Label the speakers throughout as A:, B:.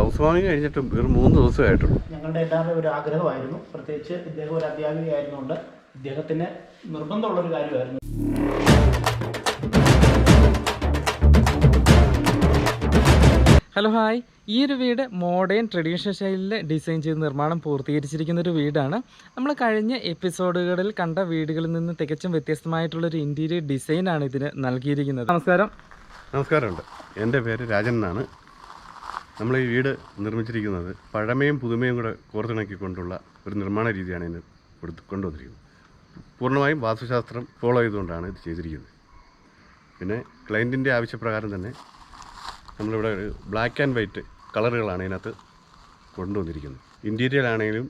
A: House വാമിങ് കഴിഞ്ഞിട്ട് വെറും മൂന്ന് ദിവസമായിട്ടുള്ളൂ
B: ഞങ്ങളുടെ എല്ലാവരുടെയും ഒരു ആഗ്രഹമായിരുന്നു. പ്രത്യേകിച്ച് ഇദ്ദേഹം ഒരു അധ്യാപികയായിരുന്നുകൊണ്ട് ഇദ്ദേഹത്തിന് നിർബന്ധമുള്ളൊരു കാര്യമായിരുന്നു.
C: Hello hi. ഈ ഒരു വീട് മോഡേൺ ട്രഡീഷണൽ സ്റ്റൈലിൽ ഡിസൈൻ ചെയ്ത് നിർമ്മാണം പൂർത്തീകരിച്ചിരിക്കുന്ന ഒരു വീടാണ്. നമ്മൾ കഴിഞ്ഞ എപ്പിസോഡുകളിൽ കണ്ട വീടുകളിൽ നിന്ന് തികച്ചും വ്യത്യസ്തമായിട്ടുള്ളൊരു ഇന്റീരിയർ ഡിസൈനാണ് ഇതിന് നൽകിയിരിക്കുന്നത്. നമസ്കാരം.
A: നമസ്കാരമുണ്ട്. എന്റെ പേര് രാജൻ എന്നാണ്. നമ്മൾ ഈ വീട് നിർമ്മിച്ചിരിക്കുന്നത് പഴമയും പുതുമയും കൂടെ കോർത്തിണക്കിക്കൊണ്ടുള്ള ഒരു നിർമ്മാണ രീതിയാണ് ഇതിന് കൊടുത്ത് കൊണ്ടുവന്നിരിക്കുന്നത്. പൂർണമായും വാസ്തുശാസ്ത്രം ഫോളോ ചെയ്തുകൊണ്ടാണ് ഇത് ചെയ്തിരിക്കുന്നത്. പിന്നെ ക്ലയന്റിന്റെ ആവശ്യപ്രകാരം തന്നെ നമ്മളിവിടെ ഒരു ബ്ലാക്ക് ആൻഡ് വൈറ്റ് കളറുകളാണ് ഇതിനകത്ത് കൊണ്ടുവന്നിരിക്കുന്നത്. ഇന്റീരിയർ ആണെങ്കിലും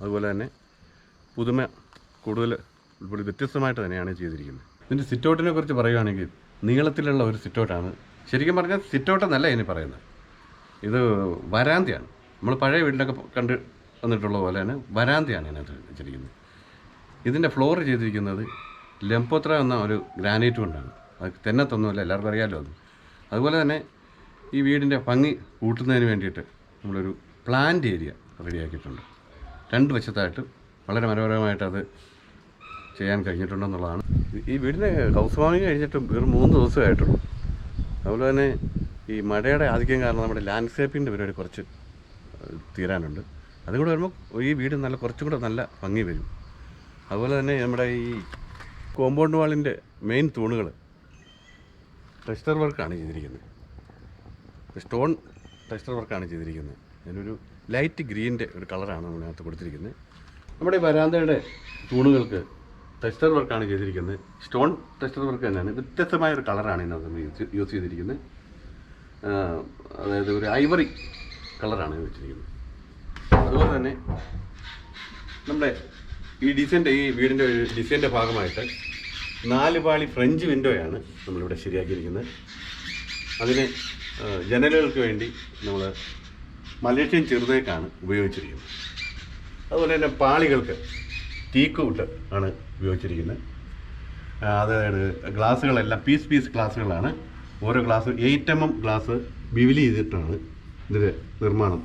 A: അതുപോലെ തന്നെ പുതുമ കൂടുതൽ ഉൾപ്പെടെ വ്യത്യസ്തമായിട്ട് തന്നെയാണ് ചെയ്തിരിക്കുന്നത്. ഇതിന്റെ സിറ്റൗട്ടിനെ കുറിച്ച് പറയുകയാണെങ്കിൽ നീളത്തിലുള്ള ഒരു സിറ്റൗട്ടാണ് ശരിക്കും പറഞ്ഞാൽ സിറ്റൗട്ട് എന്നല്ല ഇതിന് പറയുന്നത്. ഇത് വരാന്തയാണ്. നമ്മൾ പഴയ വീട്ടിലൊക്കെ കണ്ട് വന്നിട്ടുള്ള പോലെ തന്നെ വരാന്തയാണ് ഇതിനകത്ത് വെച്ചിരിക്കുന്നത്. ഇതിന്റെ ഫ്ലോർ ചെയ്തിരിക്കുന്നത് ലെമ്പോത്ര എന്ന ഒരു ഗ്രാനൈറ്റ് കൊണ്ടാണ്. അത് തെന്നത്തൊന്നുമല്ല എല്ലാവർക്കും അറിയാമല്ലോ അത്. അതുപോലെ തന്നെ ഈ വീടിന്റെ ഭംഗി കൂട്ടുന്നതിന് വേണ്ടിയിട്ട് നമ്മളൊരു പ്ലാന്റ് ഏരിയ റെഡിയാക്കിയിട്ടുണ്ട്. രണ്ട് വശത്തായിട്ട് വളരെ മനോഹരമായിട്ട് അത് ചെയ്യാൻ കഴിഞ്ഞിട്ടുണ്ടെന്നുള്ളതാണ് ഈ വീടിന്റെ ഹൗസ് കഴിഞ്ഞിട്ട് വെറും മൂന്ന് ദിവസമായിട്ടുള്ളൂ അതുപോലെ തന്നെ ഈ മഴയുടെ ആധിക്യം കാരണം നമ്മുടെ ലാൻഡ്സ്കേപ്പിന്റെ പരിപാടി കുറച്ച് തീരാനുണ്ട്. അതും കൂടെ വരുമ്പോൾ ഈ വീട് നല്ല കുറച്ചും കൂടെ നല്ല ഭംഗി വരും. അതുപോലെ തന്നെ നമ്മുടെ ഈ കോമ്പൗണ്ട് വാളിന്റെ മെയിൻ തൂണുകൾ ടെക്സ്റ്റർ വർക്കാണ് ചെയ്തിരിക്കുന്നത്. സ്റ്റോൺ ടെക്സ്റ്റർ വർക്കാണ് ചെയ്തിരിക്കുന്നത്. അതിനൊരു ലൈറ്റ് ഗ്രീന്റെ ഒരു കളറാണ് അതിനകത്ത് കൊടുത്തിരിക്കുന്നത്. നമ്മുടെ ഈ വരാന്തയുടെ തൂണുകൾക്ക് ടെക്സ്റ്റർ വർക്കാണ് ചെയ്തിരിക്കുന്നത്. സ്റ്റോൺ ടെക്സ്റ്റർ വർക്ക് തന്നെയാണ്. വ്യത്യസ്തമായ ഒരു കളറാണ് ഇതിനകത്ത് യൂസ് ചെയ്തിരിക്കുന്നത്. അതായത് ഒരു ഐവറി കളറാണ് വെച്ചിരിക്കുന്നത്. അതുപോലെ തന്നെ നമ്മുടെ ഈ ഡിസൈന്റെ ഈ വീടിന്റെ ഒരു ഡിസൈന്റെ ഭാഗമായിട്ട് നാല് പാളി ഫ്രഞ്ച് വിൻഡോയാണ് നമ്മളിവിടെ ശരിയാക്കിയിരിക്കുന്നത്. അതിന് ജനലുകൾക്ക് വേണ്ടി നമ്മൾ മലേഷ്യൻ ചെറുതേക്കാണ് ഉപയോഗിച്ചിരിക്കുന്നത്. അതുപോലെ തന്നെ പാളികൾക്ക് ടീക്ക് വുഡ് ആണ് ഉപയോഗിച്ചിരിക്കുന്നത്. അതായത് ഗ്ലാസ്സുകളെല്ലാം പീസ് പീസ് ഗ്ലാസ്സുകളാണ് ഓരോ glass eight M M glass bevel ചെയ്തിട്ടാണ് ഇതിന്റെ നിർമ്മാണം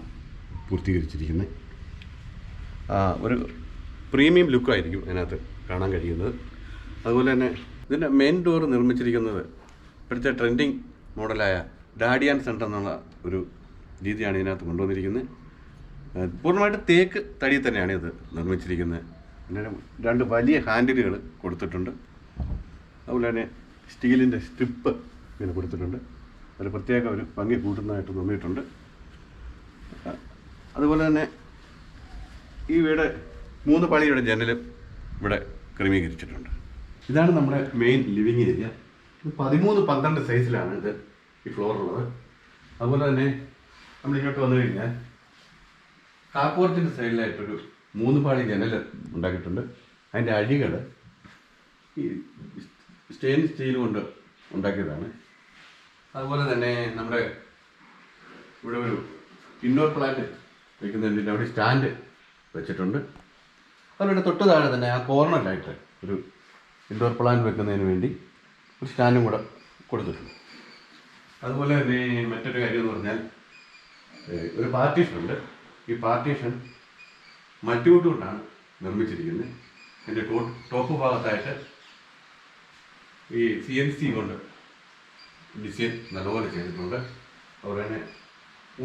A: പൂർത്തീകരിച്ചിരിക്കുന്നത്. ഒരു പ്രീമിയം ലുക്കായിരിക്കും അതിനകത്ത് കാണാൻ കഴിയുന്നത്. അതുപോലെ തന്നെ ഇതിന്റെ മെയിൻ ഡോർ നിർമ്മിച്ചിരിക്കുന്നത് ഇപ്പോഴത്തെ ട്രെൻഡിങ് മോഡലായ ഡാഡിയാൻ സെന്റർ എന്നുള്ള ഒരു രീതിയാണ് ഇതിനകത്ത് കൊണ്ടുവന്നിരിക്കുന്നത്. പൂർണമായിട്ട് തേക്ക് തടി തന്നെയാണ് ഇത് നിർമ്മിച്ചിരിക്കുന്നത്. പിന്നെ രണ്ട് വലിയ ഹാൻഡിലുകൾ കൊടുത്തിട്ടുണ്ട്. അതുപോലെ തന്നെ സ്റ്റീലിന്റെ സ്ട്രിപ്പ് ഇങ്ങനെ കൊടുത്തിട്ടുണ്ട്. അതിൽ പ്രത്യേക ഒരു ഭംഗി കൂട്ടുന്നതായിട്ട് തോന്നിയിട്ടുണ്ട്. അതുപോലെ തന്നെ ഈ വീട് മൂന്ന് പള്ളിയുടെ ജനലും ഇവിടെ ക്രമീകരിച്ചിട്ടുണ്ട്. ഇതാണ് നമ്മുടെ മെയിൻ ലിവിങ് ഏരിയ പതിമൂന്ന് പന്ത്രണ്ട് സൈസിലാണ് ഇത് ഈ ഫ്ലോർ ഉള്ളത്. അതുപോലെ തന്നെ നമ്മൾ ഇങ്ങോട്ട് വന്നു കഴിഞ്ഞാൽ കാപ്പൂർത്തിന്റെ സൈഡിലായിട്ടൊരു മൂന്ന് പാളി ജനൽ ഉണ്ടാക്കിയിട്ടുണ്ട്. അതിന്റെ അഴികൾ ഈ സ്റ്റെയിൻ സ്റ്റീൽ കൊണ്ട് ഉണ്ടാക്കിയതാണ്. അതുപോലെ തന്നെ നമ്മുടെ ഇവിടെ ഒരു ഇൻഡോർ പ്ലാന്റ് വെക്കുന്നതിന്റെ അവിടെ സ്റ്റാൻഡ് വെച്ചിട്ടുണ്ട്. അതുപോലെ തൊട്ട് താഴെ തന്നെ ആ കോർണറിലായിട്ട് ഒരു ഇൻഡോർ പ്ലാന്റ് വെക്കുന്നതിന് വേണ്ടി ഒരു സ്റ്റാൻഡും കൂടെ കൊടുത്തിട്ടുണ്ട്. അതുപോലെ തന്നെ മറ്റൊരു കാര്യം എന്ന് പറഞ്ഞാൽ ഒരു പാർട്ടീഷൻ ഉണ്ട്. ഈ പാർട്ടീഷൻ മറ്റുകൂട്ട് കൊണ്ടാണ് നിർമ്മിച്ചിരിക്കുന്നത്. അതിന്റെ ടോപ്പ് ഭാഗത്തായിട്ട് ഈ സി എൻ സി കൊണ്ട് ഡിസൈൻ നല്ലപോലെ ചെയ്തിട്ടുണ്ട്. അതുപോലെ തന്നെ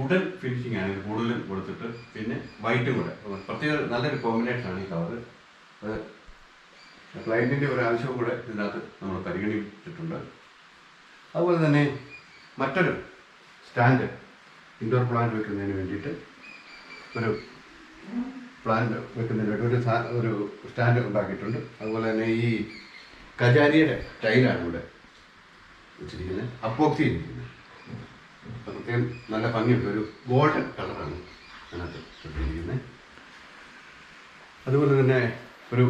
A: ഉടൻ ഫിനിഷിംഗ് ആണ് ഇത് കൂടുതലും കൊടുത്തിട്ട് പിന്നെ വൈറ്റും കൂടെ. പ്രത്യേക നല്ലൊരു കോമ്പിനേഷൻ ആണ് ഈ അത് ക്ലയന്റിന്റെ ഒരു ആവശ്യവും കൂടെ ഇതിനകത്ത് നമ്മൾ പരിഗണിച്ചിട്ടുണ്ട്. അതുപോലെ തന്നെ മറ്റൊരു സ്റ്റാൻഡ് ഇൻഡോർ പ്ലാന്റ് വെക്കുന്നതിന് വേണ്ടിയിട്ട് ഒരു പ്ലാന്റ് വെക്കുന്നതിന് വേണ്ടി ഒരു ഒരു സ്റ്റാൻഡ് ഉണ്ടാക്കിയിട്ടുണ്ട്. അതുപോലെ തന്നെ ഈ കജാരിയുടെ ടൈലാണ് ഇവിടെ വെച്ചിരിക്കുന്നത്. ഇരിക്കുന്നത് പ്രത്യേകം നല്ല ഭംഗിയുണ്ട്. ഒരു ഗോൾഡൻ കളറാണ് അതിനകത്ത് ഇട്ടിരിക്കുന്നത്. അതുപോലെ തന്നെ ഒരു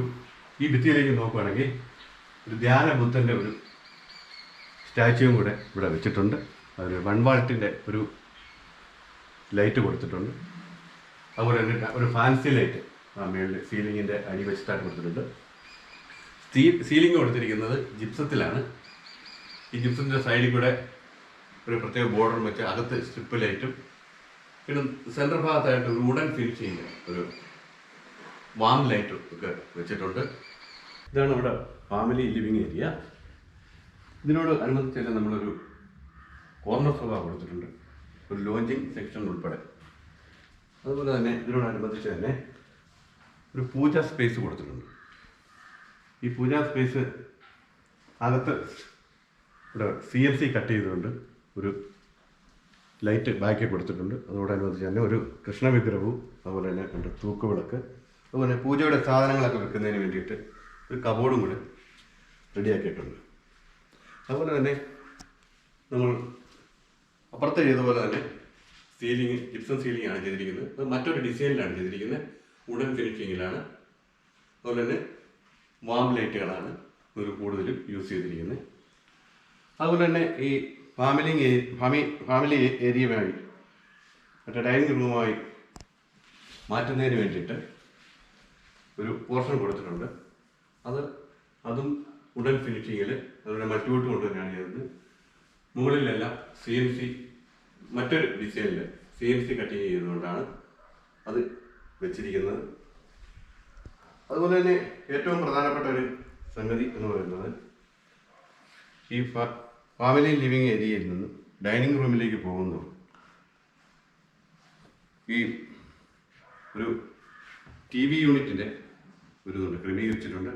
A: ഈ ഭിത്തിയിലേക്ക് നോക്കുകയാണെങ്കിൽ ഒരു ധ്യാന ബുദ്ധന്റെ ഒരു സ്റ്റാച്യുവും കൂടെ ഇവിടെ വെച്ചിട്ടുണ്ട്. അതൊരു വൺവാൾട്ടിന്റെ ഒരു ലൈറ്റ് കൊടുത്തിട്ടുണ്ട്. അതുപോലെ തന്നെ ഒരു ഫാൻസി ലൈറ്റ് ആ മേളിൽ സീലിങ്ങിന്റെ അടി വെച്ചിട്ടാണ് കൊടുത്തിട്ടുണ്ട്. സീ സീലിംഗ് കൊടുത്തിരിക്കുന്നത് ജിപ്സത്തിലാണ്. ഈ ജിപ്സത്തിന്റെ സൈഡിൽ കൂടെ ഒരു പ്രത്യേക ബോർഡർ വെച്ച് അകത്ത് സ്ട്രിപ്പ് ലൈറ്റും പിന്നെ സെന്റർ ഭാഗത്തായിട്ട് ഒരു വുഡൻ ഫിനിഷ് ചെയ്യുന്ന ഒരു വാം ലൈറ്റും ഒക്കെ വെച്ചിട്ടുണ്ട്. ഇതാണ് ഇവിടെ ഫാമിലി ലിവിങ് ഏരിയ ഇതിനോട് അനുബന്ധിച്ച് നമ്മളൊരു കോർണർ സോഫ കൊടുത്തിട്ടുണ്ട്. ഒരു ലോഞ്ചിങ് സെക്ഷൻ ഉൾപ്പെടെ. അതുപോലെ തന്നെ ഇതിനോടനുബന്ധിച്ച് തന്നെ ഒരു പൂജ സ്പേസ് കൊടുത്തിട്ടുണ്ട്. ഈ പൂജ സ്പേസ് അകത്ത് ഇവിടെ സി എം സി കട്ട് ചെയ്തുകൊണ്ട് ഒരു ലൈറ്റ് ബാക്കി കൊടുത്തിട്ടുണ്ട്. അതോടനുബന്ധിച്ച് തന്നെ ഒരു കൃഷ്ണവിഗ്രഹവും അതുപോലെ തന്നെ ഉണ്ട് തൂക്കുവിളക്ക് അതുപോലെ പൂജയുടെ സാധനങ്ങളൊക്കെ വെക്കുന്നതിന് വേണ്ടിയിട്ട് ഒരു കബോർഡും കൂടെ റെഡിയാക്കിയിട്ടുണ്ട് അതുപോലെ തന്നെ നമ്മൾ അപ്പുറത്ത് ചെയ്തപോലെ തന്നെ സീലിംഗ് ജിപ്സം സീലിംഗ് ആണ് ചെയ്തിരിക്കുന്നത്. അത് മറ്റൊരു ഡിസൈനിലാണ് ചെയ്തിരിക്കുന്നത്. വുഡൻ ഫിനിഷിങ്ങിലാണ് അതുപോലെ തന്നെ വാം ലൈറ്റുകളാണ് ഒരു കൂടുതലും യൂസ് ചെയ്തിരിക്കുന്നത്. അതുപോലെ തന്നെ ഈ ഫാമിലി ഫാമി ഫാമിലി ഏരിയയുമായി മറ്റേ ഡൈനിങ് റൂമുമായി മാറ്റുന്നതിന് വേണ്ടിയിട്ട് ഒരു പോർഷൻ കൊടുത്തിട്ടുണ്ട്. അത് അതും ഉടൻ ഫിനിഷിങ്ങിൽ അതുപോലെ മറ്റുകൂട്ട് കൊണ്ട് തന്നെയാണ് ചെയ്തത്. മുകളിലെല്ലാം സി എം സി മറ്റൊരു ഡിസൈനിൽ സി എം സി കട്ടിങ് ചെയ്തുകൊണ്ടാണ് അത് വെച്ചിരിക്കുന്നത്. അതുപോലെ തന്നെ ഏറ്റവും പ്രധാനപ്പെട്ട ഒരു സംഗതി എന്ന് പറയുന്നത് ഈ ഫാമിലി ലിവിങ് ഏരിയയിൽ നിന്ന് ഡൈനിങ് റൂമിലേക്ക് പോകുന്നു ഈ ഒരു ടി വി യൂണിറ്റിന്റെ ഒരു ക്രമീകരിച്ചിട്ടുണ്ട്.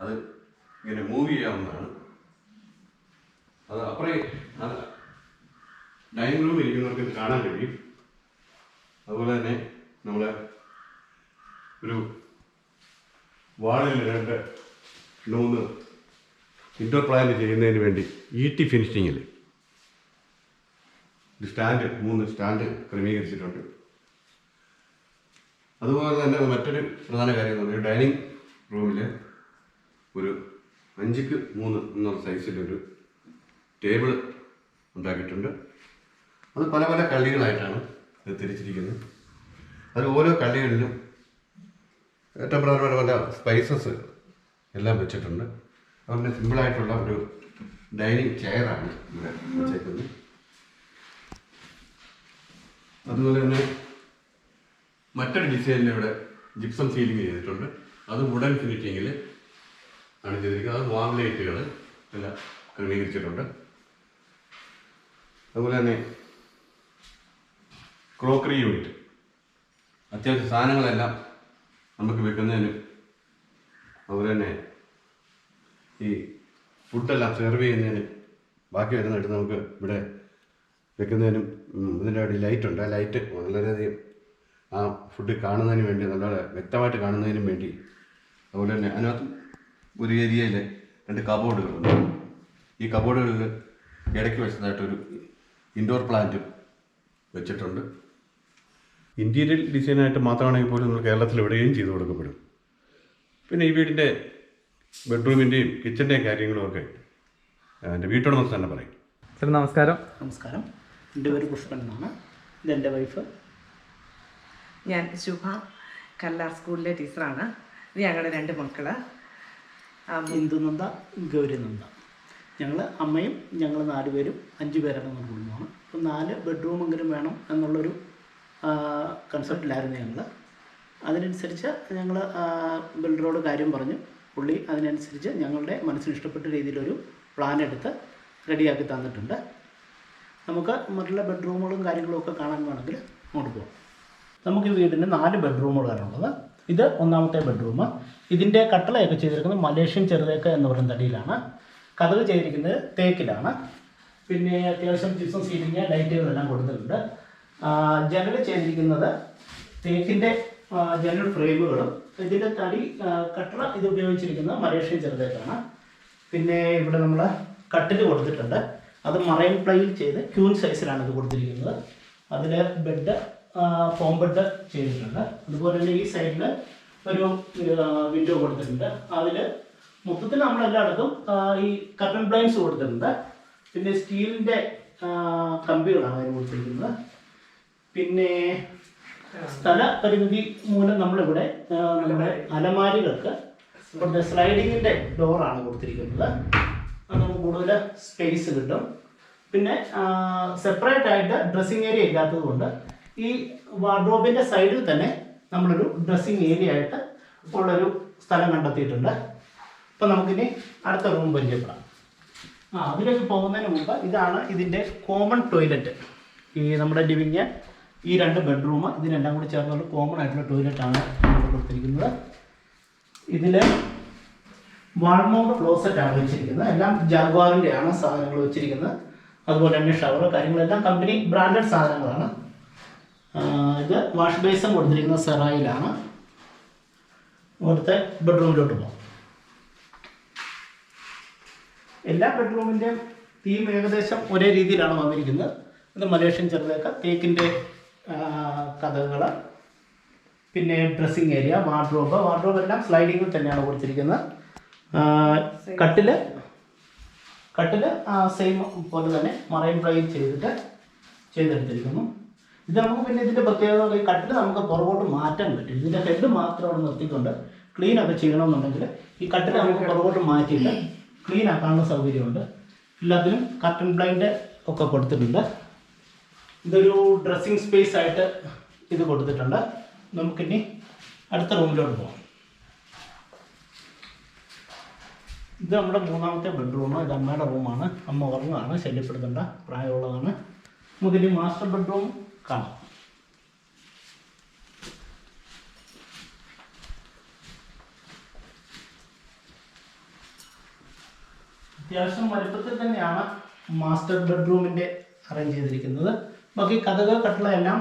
A: അത് ഇങ്ങനെ മൂവ് ചെയ്യാവുന്നതാണ്. അത് അപ്പുറേ അത് ഡൈനിങ് റൂമിൽ ഇരിക്കുന്നവർക്ക് ഇത് കാണാൻ കഴിയും. അതുപോലെ തന്നെ നമ്മൾ ഒരു വാളിൽ രണ്ട് മൂന്ന് ഇൻഡോർ പ്ലാന്റ് ചെയ്യുന്നതിന് വേണ്ടി ഇ ടി ഫിനിഷിങ്ങിൽ സ്റ്റാൻഡ് മൂന്ന് സ്റ്റാൻഡ് ക്രമീകരിച്ചിട്ടുണ്ട്. അതുപോലെ തന്നെ മറ്റൊരു പ്രധാന കാര്യം എന്ന് പറഞ്ഞാൽ ഡൈനിങ് റൂമിൽ ഒരു അഞ്ചിക്ക് മൂന്ന് എന്നുള്ള സൈസിലൊരു ടേബിൾ ഉണ്ടാക്കിയിട്ടുണ്ട്. അത് പല പല കള്ളികളായിട്ടാണ് ഇത് തിരിച്ചിരിക്കുന്നത്. അത് ഓരോ കള്ളികളിലും ഏറ്റവും പ്രധാനപ്പെട്ട പല സ്പൈസസ് എല്ലാം വെച്ചിട്ടുണ്ട്. അതുപോലെ സിമ്പിളായിട്ടുള്ള ഒരു ഡൈനിങ് ചെയറാണ് ഇവിടെ വെച്ചേക്കുന്നത്. അതുപോലെ തന്നെ മറ്റൊരു ഡിസൈനിൽ ഇവിടെ ജിപ്സം സീലിംഗ് ചെയ്തിട്ടുണ്ട്. അത് വുഡൻ ഫിനിഷിങ്ങിൽ ആണ് ചെയ്തിരിക്കുന്നത്. അത് വാം ലൈറ്റുകൾ എല്ലാം ക്രമീകരിച്ചിട്ടുണ്ട്. അതുപോലെ തന്നെ ക്രോക്കറി യൂണിറ്റ് അത്യാവശ്യ സാധനങ്ങളെല്ലാം നമുക്ക് വെക്കുന്നതിന് അതുപോലെ തന്നെ ഈ ഫുഡെല്ലാം സെർവ് ചെയ്യുന്നതിന് ബാക്കി വരുന്നിട്ട് നമുക്ക് ഇവിടെ വെക്കുന്നതിനും ഇതിന്റെ അവിടെ ലൈറ്റ് ഉണ്ട്. ആ ലൈറ്റ് വളരെയധികം ആ ഫുഡ് കാണുന്നതിന് വേണ്ടി നല്ല വ്യക്തമായിട്ട് കാണുന്നതിനും വേണ്ടി അതുപോലെ തന്നെ അതിനകത്ത് ഒരു ഏരിയയിൽ രണ്ട് കബോർഡുകളുണ്ട് ഈ കബോർഡുകളിൽ ഇടയ്ക്ക് വെച്ചതായിട്ടൊരു ഇൻഡോർ പ്ലാന്റും വെച്ചിട്ടുണ്ട്. ഇന്റീരിയൽ ഡിസൈനായിട്ട് മാത്രമാണെങ്കിൽ പോലും നമ്മൾ കേരളത്തിൽ എവിടെയും ചെയ്തു കൊടുക്കപ്പെടും. പിന്നെ ഈ വീടിന്റെ ബെഡ്റൂമിന്റെയും കിച്ചന്റെയും കാര്യങ്ങളുമൊക്കെ എന്റെ വീട്ടുടമസ്ഥ തന്നെ പറയും.
C: സാർ നമസ്കാരം.
B: നമസ്കാരം. എന്റെ പേര് പുഷ്പൻ എന്നാണ്. ഇതെന്റെ വൈഫ്.
D: ഞാൻ ശുഭ കല്ലാർ സ്കൂളിലെ ടീച്ചറാണ്. ഇത് ഞങ്ങളുടെ രണ്ട് മക്കൾ
B: ഇന്ദുനന്ദ ഗൗരിനന്ദ. ഞങ്ങൾ അമ്മയും ഞങ്ങൾ നാല് പേരും അഞ്ച് പേരടങ്ങുന്ന കുടുംബമാണ്. അപ്പോൾ നാല് ബെഡ്റൂമെങ്കിലും വേണം എന്നുള്ളൊരു കൺസെപ്റ്റിലായിരുന്നു ഞങ്ങൾ അതിനനുസരിച്ച് ഞങ്ങൾ ബിൽഡറോട് കാര്യം പറഞ്ഞു. പുള്ളി അതിനനുസരിച്ച് ഞങ്ങളുടെ മനസ്സിന് ഇഷ്ടപ്പെട്ട രീതിയിലൊരു പ്ലാൻ എടുത്ത് റെഡിയാക്കി തന്നിട്ടുണ്ട്. നമുക്ക് മറ്റുള്ള ബെഡ്റൂമുകളും കാര്യങ്ങളും ഒക്കെ കാണാൻ വേണമെങ്കിൽ അങ്ങോട്ട് പോകാം നമുക്ക് ഈ വീടിന് നാല് ബെഡ്റൂമുകളാണുള്ളത് ഇത് ഒന്നാമത്തെ ബെഡ്റൂം ഇതിന്റെ കട്ടളയൊക്കെ ചെയ്തിരിക്കുന്നത് മലേഷ്യൻ ചെറുതേക്ക് എന്ന് പറയുന്ന തടിയിലാണ്. കഥകൾ ചെയ്തിരിക്കുന്നത് തേക്കിലാണ്. പിന്നെ അത്യാവശ്യം ജിപ്സം സീലിംഗ് ലൈറ്റുകളെല്ലാം കൊടുത്തിട്ടുണ്ട്. ജനൽ ചെയ്തിരിക്കുന്നത് തേക്കിന്റെ ജനൽ ഫ്രെയിമുകളും ഇതിന്റെ തടി കട്ടറ ഇത് ഉപയോഗിച്ചിരിക്കുന്നത് മലേഷ്യൻ ചെറുതേക്കാണ് പിന്നെ ഇവിടെ നമ്മൾ കട്ടിൽ കൊടുത്തിട്ടുണ്ട്. അത് മറൈൻ പ്ലൈയിൽ ചെയ്ത് ക്യൂൻ സൈസിലാണ് ഇത് കൊടുത്തിരിക്കുന്നത്. അതിൽ ബെഡ് ഫോം ബെഡ് ചെയ്തിട്ടുണ്ട്. അതുപോലെ തന്നെ ഈ സൈഡിൽ ഒരു വിൻഡോ കൊടുത്തിട്ടുണ്ട്. അതിൽ മൊത്തത്തിൽ നമ്മൾ എല്ലായിടത്തും ഈ കർട്ടൻ ബ്ലൈൻസ് കൊടുത്തിട്ടുണ്ട്. പിന്നെ സ്റ്റീലിന്റെ കമ്പികളാണ് അതിന് കൊടുത്തിരിക്കുന്നത്. പിന്നെ സ്ഥല പരിമിതി മൂലം നമ്മളിവിടെ നമ്മുടെ അലമാരികൾക്ക് ഇവിടുത്തെ സ്ലൈഡിങ്ങിന്റെ ഡോറാണ് കൊടുത്തിരിക്കുന്നത്. അത് നമുക്ക് കൂടുതൽ സ്പേസ് കിട്ടും. പിന്നെ സെപ്പറേറ്റ് ആയിട്ട് ഡ്രസ്സിങ് ഏരിയ ഇല്ലാത്തത് കൊണ്ട് ഈ വാർഡ്രോബിന്റെ സൈഡിൽ തന്നെ നമ്മളൊരു ഡ്രസ്സിങ് ഏരിയ ആയിട്ട് ഉള്ളൊരു സ്ഥലം കണ്ടെത്തിയിട്ടുണ്ട്. അപ്പം നമുക്കിനി അടുത്ത റൂം പരിചയപ്പെടാം. ആ അതിലേക്ക് പോകുന്നതിന് മുമ്പ് ഇതാണ് ഇതിന്റെ കോമൺ ടോയ്ലറ്റ് ഈ നമ്മുടെ ലിവിങ് ഈ രണ്ട് ബെഡ്റൂം ഇതിനെല്ലാം കൂടി ചേർന്നുള്ള കോമൺ ആയിട്ടുള്ള ടോയ്ലറ്റാണ് നമ്മൾ കൊടുത്തിരിക്കുന്നത്. ഇതിൽ വാൾമൗണ്ട് ക്ലോസറ്റ് ആണ് വെച്ചിരിക്കുന്നത്. എല്ലാം ജാഗ്വാറിന്റെ ആണ് സാധനങ്ങൾ വെച്ചിരിക്കുന്നത്. അതുപോലെ തന്നെ ഷവർ കാര്യങ്ങളെല്ലാം കമ്പനി ബ്രാൻഡഡ് സാധനങ്ങളാണ്. ഇത് വാഷ് ബേസും കൊടുത്തിരിക്കുന്ന സെറായിലാണ്. ഇവിടുത്തെ ബെഡ്റൂമിലോട്ട് പോകാം. എല്ലാ ബെഡ്റൂമിന്റെയും തീം ഏകദേശം ഒരേ രീതിയിലാണ് വന്നിരിക്കുന്നത്. ഇത് മലേഷ്യൻ ചെറുതേക്ക തേക്കിന്റെ കഥകൾ പിന്നെ ഡ്രസ്സിങ് ഏരിയ വാർഡ്രോബ് വാർഡ്രോബ് എല്ലാം സ്ലൈഡിങ്ങിൽ തന്നെയാണ് കൊടുത്തിരിക്കുന്നത്. കട്ടിൽ കട്ടിൽ സെയിം പോലെ തന്നെ മറൈൻ ഫ്ലൈ ചെയ്തിട്ട് ചെയ്തെടുത്തിരിക്കുന്നു. ഇത് നമുക്ക് പിന്നെ ഇതിന്റെ പ്രത്യേകത ഈ കട്ടിൽ നമുക്ക് പുറകോട്ട് മാറ്റാൻ പറ്റും. ഇതിന്റെ ഹെഡ് മാത്രം അവിടെ നിർത്തിക്കൊണ്ട് ക്ലീൻ ഒക്കെ ചെയ്യണമെന്നുണ്ടെങ്കിൽ ഈ കട്ടിൽ നമുക്ക് പുറകോട്ട് മാറ്റിയിട്ട് ക്ലീൻ ആക്കാനുള്ള സൗകര്യമുണ്ട്. എല്ലാത്തിനും കർട്ടൻ ബ്ലൈൻഡ് ഒക്കെ കൊടുത്തിട്ടുണ്ട്. ഇതൊരു ഡ്രസ്സിങ് സ്പേസ് ആയിട്ട് ഇത് കൊടുത്തിട്ടുണ്ട്. നമുക്കിനി അടുത്ത റൂമിലോട്ട് പോകാം ഇത് നമ്മുടെ മൂന്നാമത്തെ ബെഡ്റൂമാണ് ഇത് അമ്മയുടെ റൂമാണ് അമ്മ ഉറങ്ങുകയാണ് ശല്യപ്പെടുത്തേണ്ട പ്രായമുള്ളതാണ്. നമുക്കിനി മാസ്റ്റർ ബെഡ്റൂം കാണാം. അത്യാവശ്യം വലുപ്പത്തിൽ തന്നെയാണ് മാസ്റ്റർ ബെഡ്റൂമിന്റെ അറേഞ്ച് ചെയ്തിരിക്കുന്നത്. ബാക്കി കഥക കട്ടിള എല്ലാം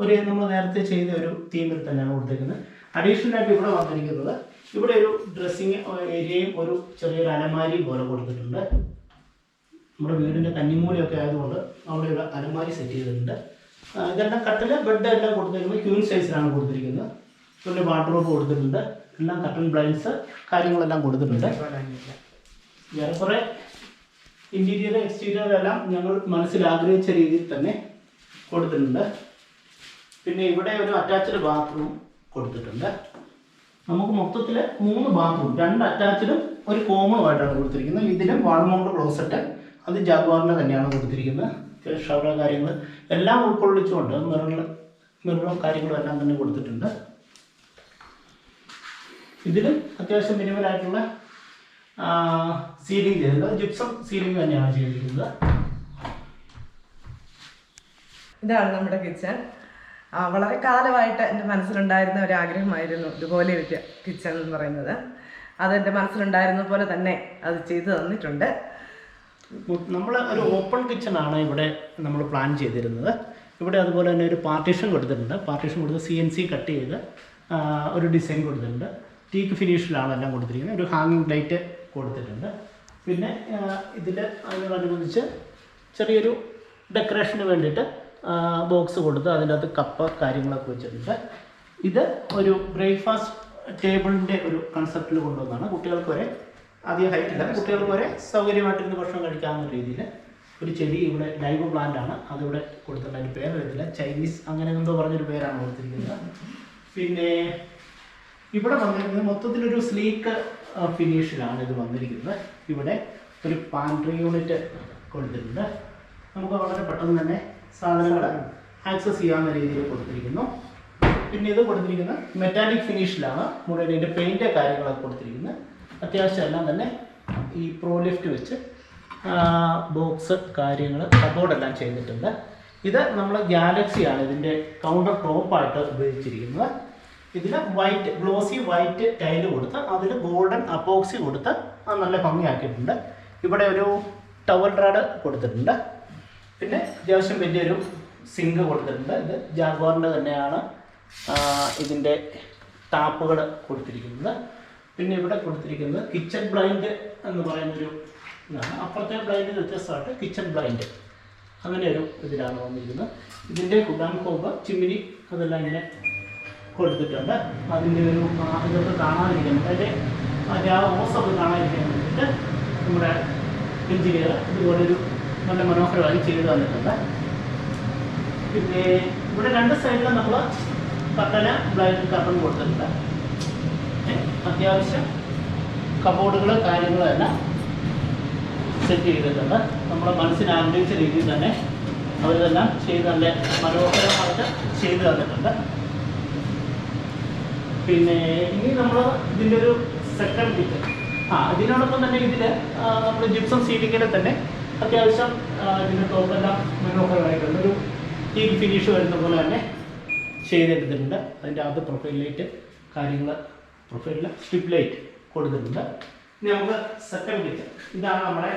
B: ഒരു നമ്മൾ നേരത്തെ ചെയ്ത ഒരു തീമിൽ തന്നെയാണ് കൊടുത്തിരിക്കുന്നത് അഡീഷണൽ ആയിട്ട് ഇവിടെ വന്നിരിക്കുന്നത് ഇവിടെ ഒരു ഡ്രസ്സിങ് ഏരിയയും ഒരു ചെറിയൊരു അലമാരിയും പോലെ കൊടുത്തിട്ടുണ്ട്. നമ്മുടെ വീടിന്റെ കന്നിമൂലയൊക്കെ ആയതുകൊണ്ട് അവിടെ ഇവിടെ അലമാരി സെറ്റ് ചെയ്തിട്ടുണ്ട്. ഇതെല്ലാം കട്ടിൽ ബെഡ് എല്ലാം കൊടുത്തിരിക്കുന്നത് ക്യൂൻ സൈസിലാണ് കൊടുത്തിരിക്കുന്നത്. പിന്നെ വാർഡ്രോബ് കൊടുത്തിട്ടുണ്ട്. എല്ലാം കട്ടൺ ബ്ലൈൻസ് കാര്യങ്ങളെല്ലാം കൊടുത്തിട്ടുണ്ട്. വേറെ കുറേ ഇന്റീരിയർ എക്സ്റ്റീരിയർ എല്ലാം ഞങ്ങൾ മനസ്സിൽ ആഗ്രഹിച്ച രീതിയിൽ തന്നെ കൊടുത്തിട്ടുണ്ട്. പിന്നെ ഇവിടെ ഒരു അറ്റാച്ച്ഡ് ബാത്റൂം കൊടുത്തിട്ടുണ്ട്. നമുക്ക് മൊത്തത്തിൽ മൂന്ന് ബാത്റൂം രണ്ട് അറ്റാച്ച്ഡും ഒരു കോമണും ആയിട്ടാണ് കൊടുത്തിരിക്കുന്നത്. ഇതിലും വാൾമൗണ്ട് ക്ലോസറ്റ് അത് ജാഗ്വാറിന്റെ തന്നെയാണ് കൊടുത്തിരിക്കുന്നത്. ഷവർ കാര്യങ്ങൾ എല്ലാം ഉൾക്കൊള്ളിച്ചുകൊണ്ട് മിറർ മിററും കാര്യങ്ങളും എല്ലാം തന്നെ കൊടുത്തിട്ടുണ്ട്. ഇതിലും അത്യാവശ്യം മിനിമലായിട്ടുള്ള സീലിംഗ് ചെയ്തിട്ടുണ്ട്. ജിപ്സം സീലിംഗ് തന്നെയാണ് ചെയ്തിരിക്കുന്നത്.
D: ഇതാണ് നമ്മുടെ കിച്ചൺ. വളരെ കാലമായിട്ട് എന്റെ മനസ്സിലുണ്ടായിരുന്ന ഒരു ആഗ്രഹമായിരുന്നു ഇതുപോലെ ഒരു കിച്ചൺ എന്ന് പറയുന്നത്. അത് എന്റെ മനസ്സിലുണ്ടായിരുന്ന പോലെ തന്നെ അത് ചെയ്തു തന്നിട്ടുണ്ട്.
B: നമ്മൾ ഒരു ഓപ്പൺ കിച്ചൺ ആണ് ഇവിടെ നമ്മൾ പ്ലാൻ ചെയ്തിരുന്നത്. ഇവിടെ അതുപോലെ തന്നെ ഒരു പാർട്ടീഷൻ കൊടുത്തിട്ടുണ്ട്. പാർട്ടീഷൻ കൊടുത്ത് സി എൻ സി കട്ട് ചെയ്ത് ഒരു ഡിസൈൻ കൊടുത്തിട്ടുണ്ട്. ടീക്ക് ഫിനിഷിലാണ് എല്ലാം കൊടുത്തിരിക്കുന്നത്. ഒരു ഹാങ്ങിങ് ലൈറ്റ് കൊടുത്തിട്ടുണ്ട്. പിന്നെ ഇതിൽ അതിനോടനുബന്ധിച്ച് ചെറിയൊരു ഡെക്കറേഷന് വേണ്ടിയിട്ട് ബോക്സ് കൊടുത്ത് അതിന്റെ അകത്ത് കപ്പ് കാര്യങ്ങളൊക്കെ വെച്ചിട്ടുണ്ട്. ഇത് ഒരു ബ്രേക്ക്ഫാസ്റ്റ് ടേബിളിന്റെ ഒരു കൺസെപ്റ്റിൽ കൊണ്ടുവന്നതാണ് കുട്ടികൾക്ക് വരെ അധികം ഹൈറ്റ് ഇല്ല. കുട്ടികൾക്ക് വരെ സൗകര്യമായിട്ടിരുന്ന് ഭക്ഷണം കഴിക്കാവുന്ന രീതിയിൽ ഒരു ചെടി ഇവിടെ ലൈവ് പ്ലാന്റ് ആണ്. അതിവിടെ കൊടുത്തിട്ടുണ്ട്. അതിന്റെ പേര് വരുന്നില്ല ചൈനീസ് അങ്ങനെ എന്തോ പറഞ്ഞൊരു പേരാണ് കൊടുത്തിരിക്കുന്നത്. പിന്നെ ഇവിടെ വന്നിരിക്കുന്നത് മൊത്തത്തിലൊരു സ്ലീക്ക് ഫിനിഷിലാണ് ഇത് വന്നിരിക്കുന്നത്. ഇവിടെ ഒരു പാൻട്രി യൂണിറ്റ് കൊടുത്തിട്ടുണ്ട്. നമുക്ക് വളരെ പെട്ടെന്ന് തന്നെ സാധനങ്ങൾ ആക്സസ് ചെയ്യാവുന്ന രീതിയിൽ കൊടുത്തിരിക്കുന്നു. പിന്നെ ഇത് കൊടുത്തിരിക്കുന്നത് മെറ്റാലിക് ഫിനിഷിലാണ് മുഴുവൻ ഇതിന്റെ പെയിന്റ് കാര്യങ്ങളൊക്കെ കൊടുത്തിരിക്കുന്നത്. അത്യാവശ്യം എല്ലാം തന്നെ ഈ പ്രോ ലിഫ്റ്റ് വെച്ച് ബോക്സ് കാര്യങ്ങൾ കബോർഡെല്ലാം ചെയ്തിട്ടുണ്ട്. ഇത് നമ്മൾ ഗാലക്സിയാണ് ഇതിന്റെ കൗണ്ടർ ടോപ്പായിട്ട് ഉപയോഗിച്ചിരിക്കുന്നത്. ഇതിൽ വൈറ്റ് ഗ്ലോസി വൈറ്റ് ടൈൽ കൊടുത്ത് അതിൽ ഗോൾഡൻ അപ്പോക്സി കൊടുത്ത് നല്ല ഭംഗിയാക്കിയിട്ടുണ്ട്. ഇവിടെ ഒരു ടവൽ റാഡ് കൊടുത്തിട്ടുണ്ട്. പിന്നെ അത്യാവശ്യം വലിയൊരു സിങ്ക് കൊടുത്തിട്ടുണ്ട്. ഇത് ജാഗ്വാറിന്റെ തന്നെയാണ് ഇതിന്റെ ടാപ്പുകൾ കൊടുത്തിരിക്കുന്നത്. പിന്നെ ഇവിടെ കൊടുത്തിരിക്കുന്നത് കിച്ചൺ ബ്ലൈൻഡ് എന്ന് പറയുന്നൊരു ഇതാണ്. അപ്പുറത്തെ ബ്ലൈൻഡ് വ്യത്യസ്തമായിട്ട് കിച്ചൺ ബ്ലൈൻഡ് അങ്ങനെ ഒരു ഇതിലാണ് വന്നിരിക്കുന്നത്. ഇതിന്റെ കുടാൻ കോമ്പ് ചിമ്മിനി അതെല്ലാം ഇങ്ങനെ കൊടുത്തിട്ടുണ്ട്. അതിന്റെ ഒരു ഇതൊക്കെ കാണാതിരിക്കുന്നത് അതിന്റെ അതിന്റെ ആ ഓസൊക്കെ കാണാതിരിക്കാൻ വേണ്ടിയിട്ട് നമ്മുടെ എഞ്ചിനീയർ ഇതുപോലൊരു നല്ല മനോഹരമായി ചെയ്തു തന്നിട്ടുണ്ട്. പിന്നെ ഇവിടെ രണ്ട് സൈഡിലും നമ്മൾ കട്ടന ബ്ലൈൻഡ് കട്ടൺ കൊടുത്തിട്ടുണ്ട്. അത്യാവശ്യം കബോർഡുകൾ കാര്യങ്ങളെല്ലാം സെറ്റ് ചെയ്തിട്ടുണ്ട്. നമ്മുടെ മനസ്സിന് ആഗ്രഹിച്ച രീതിയിൽ തന്നെ അവരിതെല്ലാം ചെയ്ത് നല്ല മനോഹരമായിട്ട് ചെയ്ത് തന്നിട്ടുണ്ട്. പിന്നെ ഇനി നമ്മൾ ഇതിന്റെ ഒരു സെക്കൻഡ് ബിറ്റ് ആ ഇതിനോടൊപ്പം തന്നെ ഇതിൽ നമ്മൾ ജിപ്സം സീലിങ്ങിൽ തന്നെ അത്യാവശ്യം ഇതിന്റെ ടോപ്പെല്ലാം മനോഹരമായിട്ടുണ്ട്. ഒരു ടീം ഫിനിഷ് വരുന്ന പോലെ തന്നെ ചെയ്തെടുത്തിട്ടുണ്ട്. അതിന്റെ അകത്ത് പ്രൊഫൈൽ ലൈറ്റ് കാര്യങ്ങൾ പ്രൊഫൈലിൽ സ്ട്രിപ്പ് ലൈറ്റ് കൊടുത്തിട്ടുണ്ട്. ഇനി നമുക്ക് സെക്കൻഡ് കിച്ചൺ ഇതാണ് നമ്മുടെ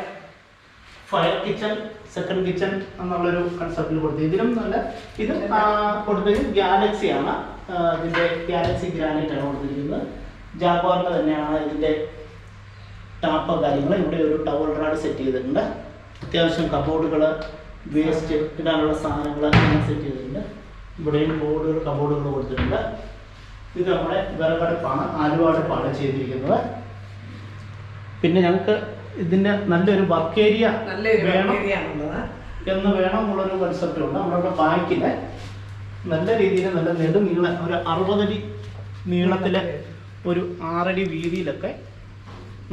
B: ഫയർ കിച്ചൺ സെക്കൻഡ് കിച്ചൺ എന്നുള്ളൊരു കൺസെപ്റ്റിൽ കൊടുത്തത്. ഇതിലും നല്ല ഇത് കൊടുത്തത് ഗാലക്സി ആണ്. ഇതിന്റെ ഗാലക്സി ആണ് കൊടുത്തിരിക്കുന്നത്. ജാഗ്വാറിന്റെ തന്നെയാണ് ഇതിന്റെ ടാപ്പ് കാര്യങ്ങൾ ഇവിടെ ഒരു ടവൽ റാഡ് സെറ്റ് ചെയ്തിട്ടുണ്ട്. അത്യാവശ്യം കബോർഡുകൾ വേസ്റ്റ് ഇടാനുള്ള സാധനങ്ങൾ സെറ്റ് ചെയ്തിട്ടുണ്ട്. ഇവിടെയും ബോർഡുകൾ കബോർഡുകൾ കൊടുത്തിട്ടുണ്ട്. ഇത് നമ്മുടെ വിറകടുപ്പാണ്. ആലുവാടുപ്പാണ് ചെയ്തിരിക്കുന്നത്. പിന്നെ ഞങ്ങൾക്ക് ഇതിന്റെ നല്ലൊരു വർക്ക് ഏരിയ വേണം എന്ന് വേണം എന്നുള്ളൊരു കൺസെപ്റ്റ് ഉണ്ട്. നമ്മളിവിടെ ബാക്കിൽ നല്ല രീതിയിൽ നല്ല നെടുനീള ഒരു അറുപതടി നീളത്തിലെ ഒരു ആറടി വീതിയിലൊക്കെ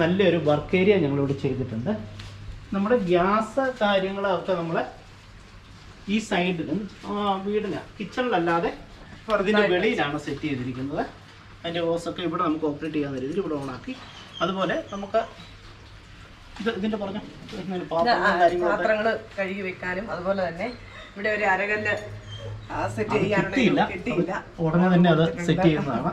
B: നല്ലൊരു വർക്ക് ഏരിയ ഞങ്ങളിവിടെ ചെയ്തിട്ടുണ്ട്. നമ്മുടെ ഗ്യാസ് കാര്യങ്ങളൊക്കെ നമ്മൾ ഈ സൈഡിലും വീടിന് കിച്ചണിലല്ലാതെ ഇതിന് വെളിയിലാണ് സെറ്റ് ചെയ്തിരിക്കുന്നത്. അതിന്റെ ഓസൊക്കെ ഇവിടെ നമുക്ക് ഓപ്പറേറ്റ് ചെയ്യാവുന്ന രീതിയിൽ ഇവിടെ ഓണാക്കി അതുപോലെ നമുക്ക് ഇത് ഇതിന്റെ പറഞ്ഞ
D: പാത്രങ്ങൾ കഴുകി വെക്കാനും അതുപോലെ തന്നെ ഇവിടെ ഒരു അരകല്ല്
B: ഉടനെ തന്നെ അത് സെറ്റ് ചെയ്യുന്നതാണ്.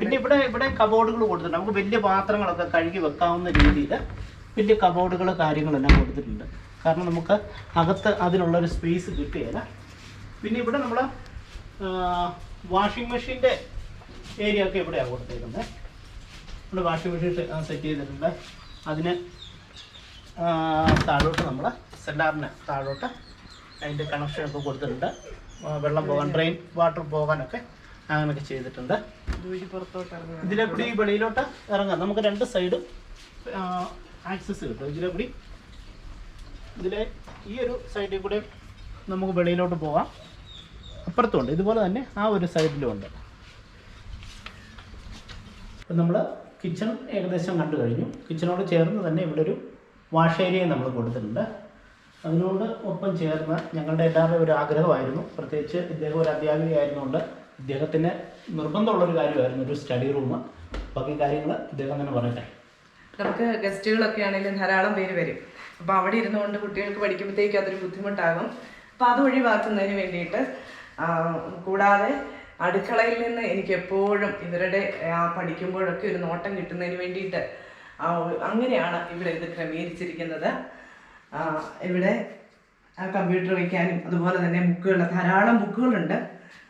B: പിന്നെ ഇവിടെ ഇവിടെ കബോർഡുകൾ കൊടുത്തിട്ടുണ്ട്. നമുക്ക് വലിയ പാത്രങ്ങളൊക്കെ കഴുകി വെക്കാവുന്ന രീതിയിൽ വലിയ കബോർഡുകൾ കാര്യങ്ങളെല്ലാം കൊടുത്തിട്ടുണ്ട്. കാരണം നമുക്ക് അകത്ത് അതിനുള്ളൊരു സ്പേസ് കിട്ടുകയില്ല പിന്നെ ഇവിടെ നമ്മൾ വാഷിംഗ് മെഷീന്റെ ഏരിയ ഒക്കെ ഇവിടെയാണ് കൊടുത്തേക്കുന്നത് നമ്മുടെ വാഷിംഗ് മെഷീൻ സെറ്റ് ചെയ്തിട്ടുണ്ട്. അതിന് താഴോട്ട് നമ്മൾ സെല്ലാറിന് താഴോട്ട് അതിന്റെ കണക്ഷനൊക്കെ കൊടുത്തിട്ടുണ്ട്. വെള്ളം പോകാൻ ഡ്രെയിൻ വാട്ടർ പോകാനൊക്കെ അങ്ങനെയൊക്കെ ചെയ്തിട്ടുണ്ട്.
D: ഇതിലെപ്പോഴും പുറത്തോട്ട് ഇറങ്ങുക
B: ഇതിലെ കൂടി വെളിയിലോട്ട് ഇറങ്ങാം. നമുക്ക് രണ്ട് സൈഡും ആക്സസ് കിട്ടും ഇതിലെ കൂടി ഇതിലെ ഈ ഒരു സൈഡിൽ കൂടെ നമുക്ക് വെളിയിലോട്ട് പോകാം അപ്പുറത്തുണ്ട്. ഇതുപോലെ തന്നെ ആ ഒരു സൈഡിലും ഉണ്ട്. അപ്പം നമ്മൾ കിച്ചൺ ഏകദേശം കണ്ടു കഴിഞ്ഞു. കിച്ചണോട് ചേർന്ന് തന്നെ ഇവിടെ ഒരു വാഷ് ഏരിയ നമ്മൾ കൊടുത്തിട്ടുണ്ട്. അതിനോട് ഒപ്പം ചേർന്ന് ഞങ്ങളുടെ എല്ലാവരുടെയും ഒരു ആഗ്രഹമായിരുന്നു. പ്രത്യേകിച്ച് ഇദ്ദേഹം ഒരു അധ്യാപികയായിരുന്നുകൊണ്ട് ഇദ്ദേഹത്തിന് നിർബന്ധമുള്ളൊരു കാര്യമായിരുന്നു. ഒരു സ്റ്റഡി റൂം ബാക്കി കാര്യങ്ങൾ ഇദ്ദേഹം തന്നെ പറയട്ടെ.
D: നമുക്ക് ഗസ്റ്റുകളൊക്കെ ആണെങ്കിലും ധാരാളം പേര് വരും. അപ്പോൾ അവിടെ ഇരുന്നുകൊണ്ട് കുട്ടികൾക്ക് പഠിക്കുമ്പോഴത്തേക്ക് അതൊരു ബുദ്ധിമുട്ടാകും. അപ്പോൾ അത് ഒഴിവാക്കുന്നതിന് വേണ്ടിയിട്ട് കൂടാതെ അടുക്കളയിൽ നിന്ന് എനിക്ക് എപ്പോഴും ഇവരുടെ പഠിക്കുമ്പോഴൊക്കെ ഒരു നോട്ടം കിട്ടുന്നതിന് വേണ്ടിയിട്ട് അങ്ങനെയാണ് ഇവിടെ ഇത് ക്രമീകരിച്ചിരിക്കുന്നത്. ഇവിടെ കമ്പ്യൂട്ടർ വയ്ക്കാനും അതുപോലെ തന്നെ ബുക്കുകൾ ധാരാളം ബുക്കുകളുണ്ട്.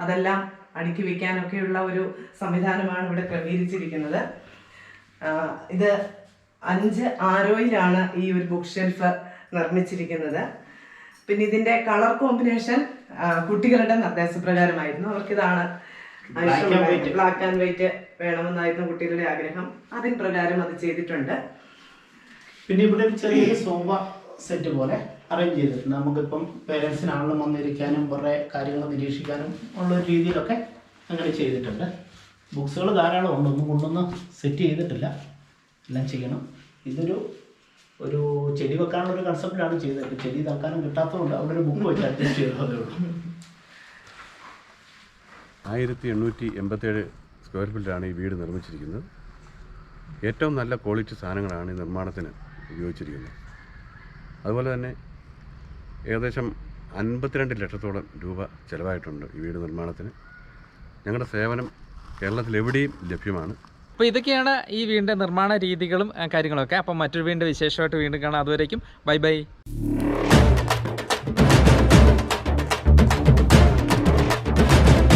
D: അതെല്ലാം അടുക്കി വയ്ക്കാനൊക്കെയുള്ള ഒരു സംവിധാനമാണ് ഇവിടെ ക്രമീകരിച്ചിരിക്കുന്നത്. ഇത് അഞ്ച് ആരോയിലാണ് ഈ ഒരു ബുക്ക് ഷെൽഫ് നിർമ്മിച്ചിരിക്കുന്നത്. പിന്നെ ഇതിന്റെ കളർ കോമ്പിനേഷൻ കുട്ടികളുടെ നിർദ്ദേശപ്രകാരമായിരുന്നു. അവർക്കിതാണ് ബ്ലാക്ക് ആൻഡ് വൈറ്റ് വേണമെന്നായിരുന്നു കുട്ടികളുടെ ആഗ്രഹം. അതിൻ പ്രകാരം അത് ചെയ്തിട്ടുണ്ട്.
B: പിന്നെ ഇവിടെ ഒരു ചെറിയൊരു സോഫ സെറ്റ് പോലെ അറേഞ്ച് ചെയ്തിട്ടുണ്ട്. നമുക്കിപ്പം പേരൻസിനാണെങ്കിലും വന്നിരിക്കാനും കുറേ കാര്യങ്ങൾ നിരീക്ഷിക്കാനും ഉള്ള രീതിയിലൊക്കെ അങ്ങനെ ചെയ്തിട്ടുണ്ട്. ബുക്സുകൾ ധാരാളം ഉണ്ട് ഒന്നും കൊണ്ടൊന്നും സെറ്റ് ചെയ്തിട്ടില്ല. എല്ലാം ചെയ്യണം. ഇതൊരു ഒരു ചെടി വെക്കാനുള്ള ഒരു കൺസെപ്റ്റിലാണ് ചെയ്തത് ചെടി തൽക്കാലം കിട്ടാത്തതുകൊണ്ട് അവിടെ ഒരു ബുക്ക് വെച്ച് അഡ്ജസ്റ്റ് ചെയ്തതേ ഉള്ളൂ.
A: ആയിരത്തി എണ്ണൂറ്റി എൺപത്തേഴ് സ്ക്വയർ ഫീറ്റിലാണ് ഈ വീട് നിർമ്മിച്ചിരിക്കുന്നത്. ഏറ്റവും നല്ല ക്വാളിറ്റി സാധനങ്ങളാണ് ഈ നിർമ്മാണത്തിന് ഉപയോഗിച്ചിരിക്കുന്നത്. അതുപോലെ തന്നെ ഏകദേശം അൻപത്തിരണ്ട് ലക്ഷത്തോളം രൂപ ചിലവായിട്ടുണ്ട് ഈ വീട് നിർമ്മാണത്തിന്. ഞങ്ങളുടെ സേവനം കേരളത്തിലെവിടെയും ലഭ്യമാണ്.
C: അപ്പോൾ ഇതൊക്കെയാണ് ഈ വീടിന്റെ നിർമ്മാണ രീതികളും കാര്യങ്ങളൊക്കെ. അപ്പം മറ്റൊരു വീടിന്റെ വിശേഷമായിട്ട് വീണ്ടും കാണാം. അതുവരേക്കും. Bye bye.